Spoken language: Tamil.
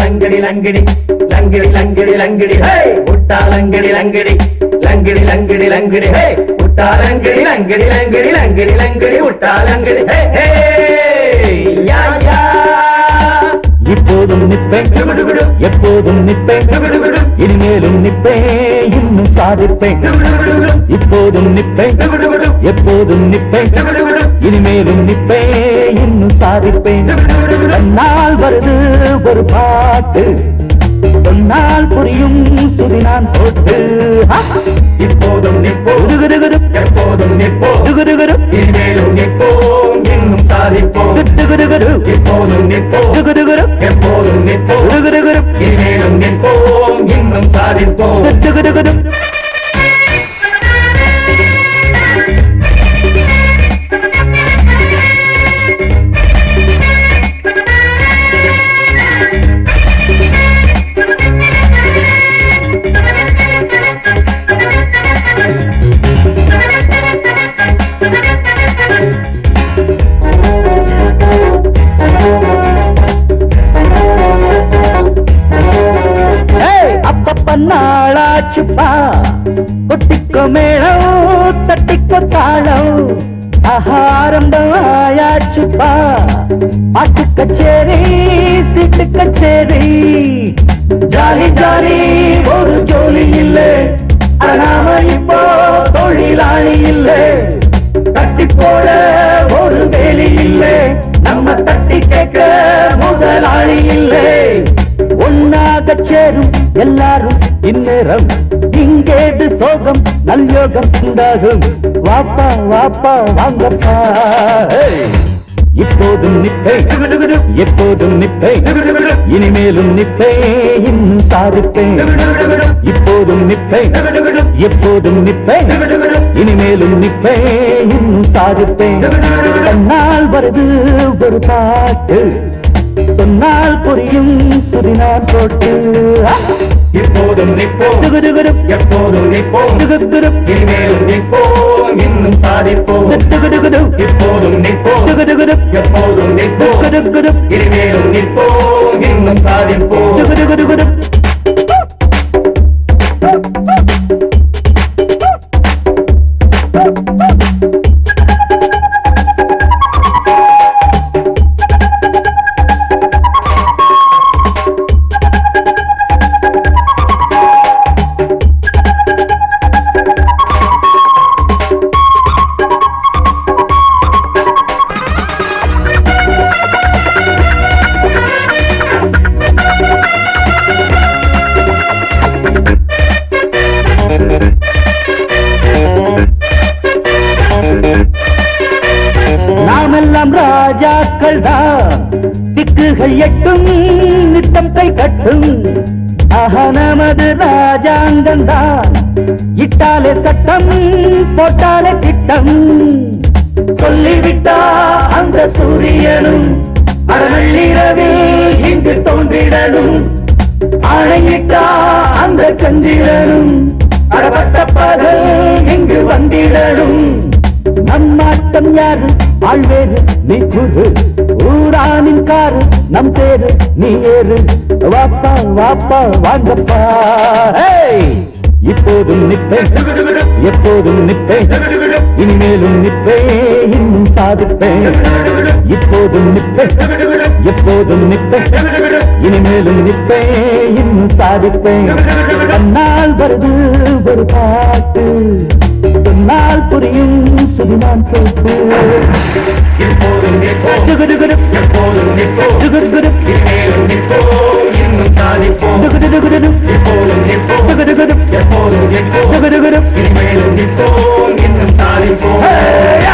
லங்கடி லங்கடி. லங்கடி லங்கடி லங்கடி. ஹே முட்டா லங்கடி லங்கடி. லங்கடி லங்கடி லங்கடி. ஹே முட்டா லங்கடி லங்கடி லங்கடி லங்கடி லங்கடி. முட்டா லங்கடி. ஹே ஹே யா யா! இப்போதும் நிற்பேன். எப்போதும் நிற்பேன். இனிமேலும் நிற்பேன். இன்னும் சாதிப்பேன். இப்போதும் நிற்பேன். எப்போதும் நிற்பேன். இனிமேலும் நிற்பேன். இன்னும் சாதிப்பேன் தன்னால் வருது ஒரு பாட்டு. சொன்னால் புரியும் சுதி நான் போட்டு. ஹா! இப்போதும் நிற்போம். குடுகுடுகுடு, எப்போதும் நிற்போம். குடுகுடுகுடு, இனிமேலும் நிற்போம். இன்னும் சாதிப்போம். குடுகுடுகுடு, இப்போதும் நிற்போம். குடுகுடுகுடு, எப்போதும் நிற்போம். குடுகுடுகுடு, இனிமேலும் நிற்போம். இன்னும் சாதிப்போம். சுப்பா கொட்டிக்கோ மேளம் தட்டிக்கோ தாளம் ஆகாரம்பம் ஆயாச்சுப்பா பாட்டு கச்சேரி சீட்டு கச்சேரி. ஜாலி ஜாலி ஒரு ஜோலி இல்லை. நாம இப்போ தொழிலாளி இல்லை. தட்டி போட ஒரு வேலி இல்லை. நம்ம தட்டி கேட்க முதலாளி இல்லை. ஒன்னாக சேரும் எல்லாரும் இந்நேரம் இங்கேது சோகம் நல்யோகம் உண்டாகும். வாப்பா வாப்பா வாங்கப்பா. இப்போதும் நிப்பை எப்போதும் நிப்பை இனிமேலும் நிப்பை இன்னும் சாதிப்பேன் இப்போதும் நிப்பை எப்போதும் நிப்பை இனிமேலும் நிப்பை இன்னும் சாதிப்பேன் தன்னால் வருது ஒரு பாட்டு. சொன்னால் புரியும் சுரினான் போட்டு இப்போதும் நிற்போம். துகுதுகுரு எப்போதும் நிற்போம். துகுதுகுரு இனிமேலும் நிற்போம். இன்னும் சாதிப்போம். துகுதுகுரு இப்போதும் நிற்போம். துகுதுகுரு எப்போதும் நிற்போம். துகுதுகுரு இனிமேலும் நிற்போம். இன்னும் சாதிப்போம். துகுதுகுரு நாமெல்லாம் ராஜாக்கள் தான் திக்குகள் எட்டும் நித்தம் கை கட்டும் ஆஹா நமது ராஜாங்கம் தான் இட்டாலே சட்டம் போட்டாலே திட்டம். சொல்லிவிட்டா அந்த சூரியனும் அடநள்ளிரவில் இங்கு தோன்றிடனும் ஆணையிட்டா அந்த சந்திரனும் அடப்பட்ட பகல் இங்கு வந்திடனும் நம்மாட்டம் யாரு? ஆழ்வேறு நீ குரு. ஊரானின் காரு நம் பேரு நீ ஏறு. வாப்பா வாப்பா வாங்கப்பா. இப்போதும் நிற்பேன் எப்போதும் நிற்பேன் இனிமேலும் நிற்பேன் இன்னும் சாதிப்பேன் இப்போதும் நிற்பேன் எப்போதும் நிற்பேன் இனிமேலும் நிற்பேன் இன்னும் சாதிப்பேன் தன்னால் வருது ஒரு பாட்டு. எப்போதும் எப்போதும் எப்போதும் இன்னும் தாளிப்போம்